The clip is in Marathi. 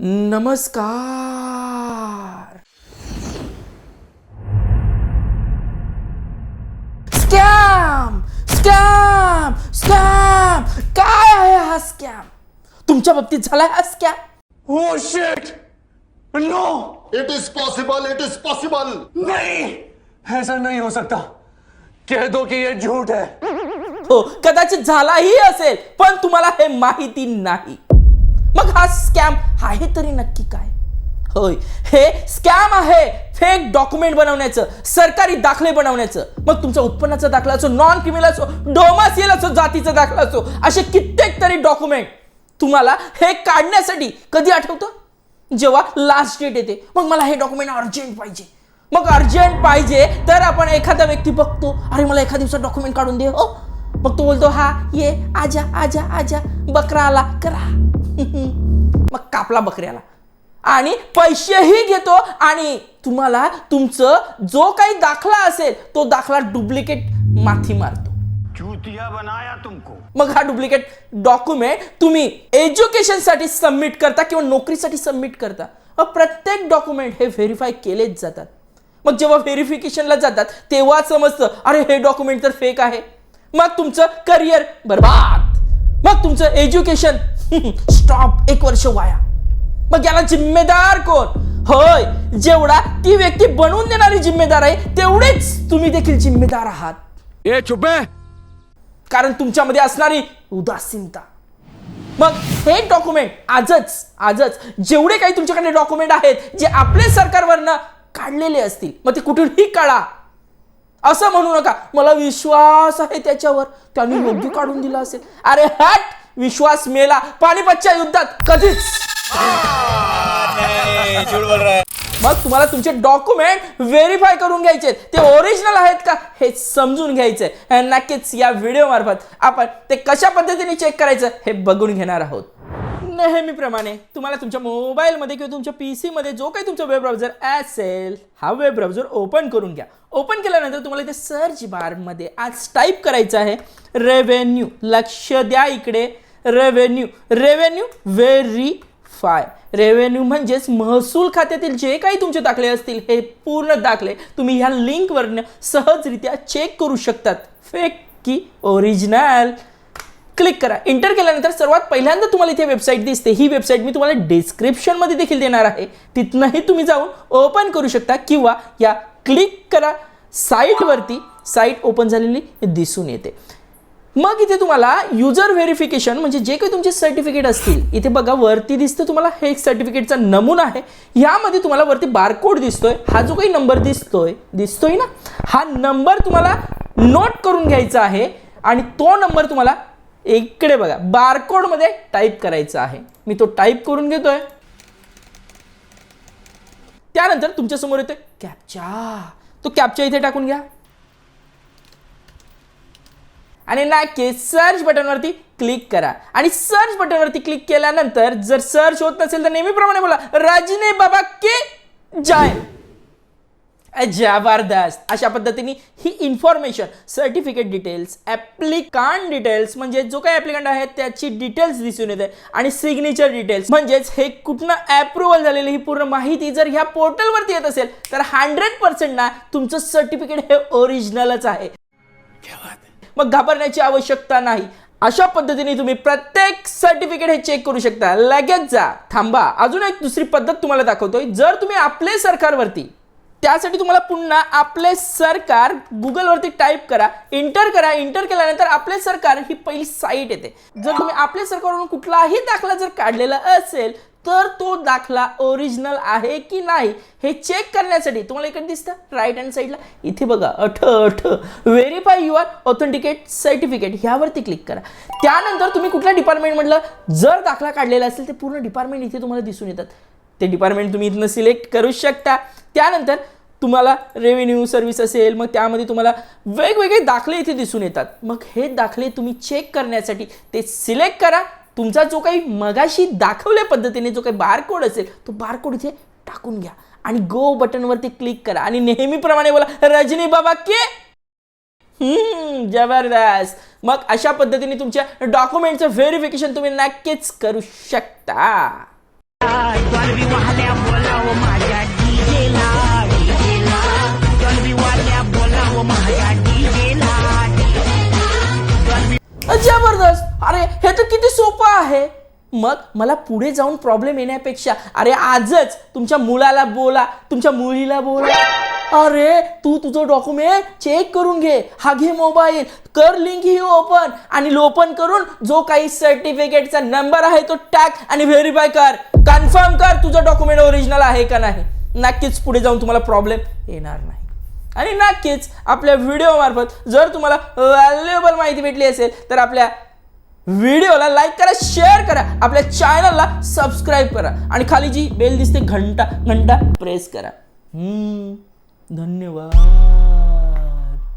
नमस्कार. Scam scam scam. काय आहे हा स्कॅम? तुमच्या बाबतीत झालाय हा scam? Oh shit! No! It is possible it is possible नहीं. ऐसा नहीं हो सकता. कह दो कि ये झूठ है. हो कदाचित झालाही असेल पण तुम्हाला हे माहिती नाही. मग हा स्कॅम आहे तरी नक्की काय? होय. हे स्कॅम आहे. फेक डॉक्युमेंट बनवण्याचं सरकारी दाखले बनवण्याचं. मग तुमचा उत्पन्नाचा दाखला असो नॉन क्रिमिनल असो डोमासियल असो जातीचा दाखला असो असे कित्येक तरी डॉक्युमेंट तुम्हाला हे काढण्यासाठी कधी आठवतं? जेव्हा लास्ट डेट येते. मग मला हे डॉक्युमेंट अर्जंट पाहिजे. मग अर्जंट पाहिजे तर आपण एखादा व्यक्ती बघतो अरे मला एका दिवसात डॉक्युमेंट काढून दे. हो. मग तो बोलतो हा ये आजा आजा आजा बकरा आला करा. मग कापला बकऱ्याला. आणि पैसेही घेतो आणि तुम्हाला तुमचं जो काही दाखला असेल तो दाखला डुप्लिकेट माथी मारतो. बनाया तुमको. मग हा डुप्लिकेट डॉक्युमेंट तुम्ही एज्युकेशनसाठी सबमिट करता किंवा नोकरीसाठी सबमिट करता. मग प्रत्येक डॉक्युमेंट हे व्हेरीफाय केलेच जातात. मग जेव्हा व्हेरिफिकेशनला जातात तेव्हा समजतं अरे हे डॉक्युमेंट तर फेक आहे. मग तुमचं करिअर बरबाद. मग तुमचं एज्युकेशन? स्टॉप एक वर्ष वाया. मग याला जिम्मेदार कोण? होय जेवढा ती व्यक्ती बनवून देणारी जिम्मेदार आहे तेवढेच तुम्ही देखील जिम्मेदार आहात. ये चुप कारण तुमच्यामध्ये असणारी उदासीनता. मग हे डॉक्युमेंट आजच आजच जेवढे काही तुमच्याकडे डॉक्युमेंट आहेत जे आपले सरकारवरनं काढलेले असतील मग ते कुठूनही काढा असं म्हणू नका. मला विश्वास आहे त्याच्यावर. त्याने योग्य काढून दिला असेल. अरे हट! विश्वास मेला. पानिपतच्या युद्धात कधीच. मग तुम्हाला तुमचे डॉक्युमेंट व्हेरीफाय करून घ्यायचे. ते ओरिजिनल आहेत का? हे समजून घ्यायचंय नक्कीच या व्हिडिओ मार्फत आपण ते कशा पद्धतीने चेक करायचं हे बघून घेणार आहोत. नेहमीप्रमाणे तुम्हाला तुमच्या मोबाईलमध्ये किंवा तुमच्या पी सीमध्ये जो काही तुमचा वेब ब्राउझर असेल हा वेब ब्राउझर ओपन करून घ्या. ओपन केल्यानंतर तुम्हाला इथे सर्च बारमध्ये आज टाईप करायचं आहे रेव्हेन्यू लक्ष द्या इकडे. रेव्हेन्यू रेव्हेन्यू व्हेरीफाय रेव्हेन्यू म्हणजेच महसूल खात्यातील जे काही तुमचे दाखले असतील हे पूर्ण दाखले तुम्ही ह्या लिंकवरनं सहजरित्या चेक करू शकतात. फेक की ओरिजिनल क्लिक करा. इंटर केल्यानंतर सर्वात पहिल्यांदा तुम्हाला इथे वेबसाईट दिसते. ही वेबसाईट मी तुम्हाला डिस्क्रिप्शनमध्ये देखील देणार आहे. तिथनंही तुम्ही जाऊन ओपन करू शकता किंवा या क्लिक करा. साईटवरती साईट ओपन झालेली दिसून येते. मग इथे तुम्हाला युजर व्हेरिफिकेशन म्हणजे जे काही तुमचे सर्टिफिकेट असतील इथे बघा वरती दिसतं तुम्हाला हे एक सर्टिफिकेटचा नमुना आहे. यामध्ये तुम्हाला वरती बारकोड दिसतोय. हा जो काही नंबर दिसतोय दिसतोय ना? हा नंबर तुम्हाला नोट करून घ्यायचा आहे आणि तो नंबर तुम्हाला इकडे बघा बारकोडमध्ये टाईप करायचा आहे. मी तो टाईप करून घेतोय. त्यानंतर तुमच्यासमोर येतोय कॅपचा तो कॅपचा इथे टाकून घ्या. आणि नक्की सर्च बटनवरती क्लिक करा. आणि सर्च बटनवरती क्लिक केल्यानंतर जर सर्च होत नसेल तर नेहमीप्रमाणे बोला राजने बाबा के जाय. जबरदस्त. अशा पद्धतीने ही information certificate details applicant details म्हणजे जो काही ॲप्लिकंट आहे त्याची डिटेल्स दिसून येते. आणि सिग्नेचर डिटेल्स म्हणजेच हे कुठनं अप्रुव्हल झालेली ही पूर्ण माहिती जर ह्या पोर्टलवरती येत असेल तर हंड्रेड पर्सेंट ना तुमचं सर्टिफिकेट हे ओरिजिनलच आहे. मग घाबरण्याची आवश्यकता नाही. अशा पद्धतीने तुम्ही प्रत्येक सर्टिफिकेट हे चेक करू शकता. लगेच जा. थांबा. अजून एक दुसरी पद्धत तुम्हाला दाखवतोय. जर तुम्ही आपले सरकारवरती त्यासाठी तुम्हाला पुन्हा आपले सरकार गुगलवरती टाईप करा इंटर करा. इंटर केल्यानंतर आपले सरकार ही पहिली साईट येते. जर तुम्ही आपल्या सरकारवरून कुठलाही दाखला जर काढलेला असेल तर तो दाखला ओरिजिनल आहे की नाही हे चेक करण्यासाठी तुम्हाला इकडे दिसतं राईट हँड साईडला इथे बघा अठ अठ. व्हेरीफाय युअर ऑथेंटिकेट सर्टिफिकेट ह्यावरती क्लिक करा. त्यानंतर तुम्ही कुठल्या डिपार्टमेंट म्हटलं जर दाखला काढलेला असेल ते पूर्ण डिपार्टमेंट इथे तुम्हाला दिसून येतात. ते डिपार्टमेंट तुम्ही इथनं सिलेक्ट करू शकता. त्यानंतर तुम्हाला रेव्हेन्यू सर्व्हिस असेल मग त्यामध्ये तुम्हाला वेगवेगळे दाखले इथे दिसून येतात. मग हे दाखले तुम्ही चेक करण्यासाठी ते सिलेक्ट करा. तुमचा जो काही मगाशी दाखवल्या पद्धतीने जो काही बारकोड असेल तो बारकोड इथे टाकून घ्या. आणि गो बटनवरती क्लिक करा. आणि नेहमीप्रमाणे बोला रजनी बाबा के? हम्म जबरदस्त. मग अशा पद्धतीने तुमच्या डॉक्युमेंटचं व्हेरिफिकेशन तुम्ही नक्कीच करू शकता. जबरदस्त. अरे हे तर किती सोपं आहे. मग मला पुढे जाऊन प्रॉब्लेम येण्यापेक्षा अरे आजच तुमच्या मुलाला बोला तुमच्या मुलीला बोला. अरे तू तुझं डॉक्युमेंट चेक करून घे. हा घे मोबाईल कर लिंक ही ओपन आणि ओपन करून जो काही सर्टिफिकेटचा नंबर आहे तो टॅक आणि व्हेरीफाय कर. कन्फर्म कर तुझं डॉक्युमेंट ओरिजिनल आहे का नाही. नक्कीच पुढे जाऊन तुम्हाला प्रॉब्लेम येणार नाही. आणि नक्कीच आपल्या व्हिडिओ मार्फत जर तुम्हाला व्हॅल्युएबल माहिती भेटली असेल तर आपल्या व्हिडिओला लाईक करा शेअर करा आपल्या चॅनलला सबस्क्राईब करा. आणि खाली जी बेल दिसते घंटा घंटा प्रेस करा. हम्म, धन्यवाद.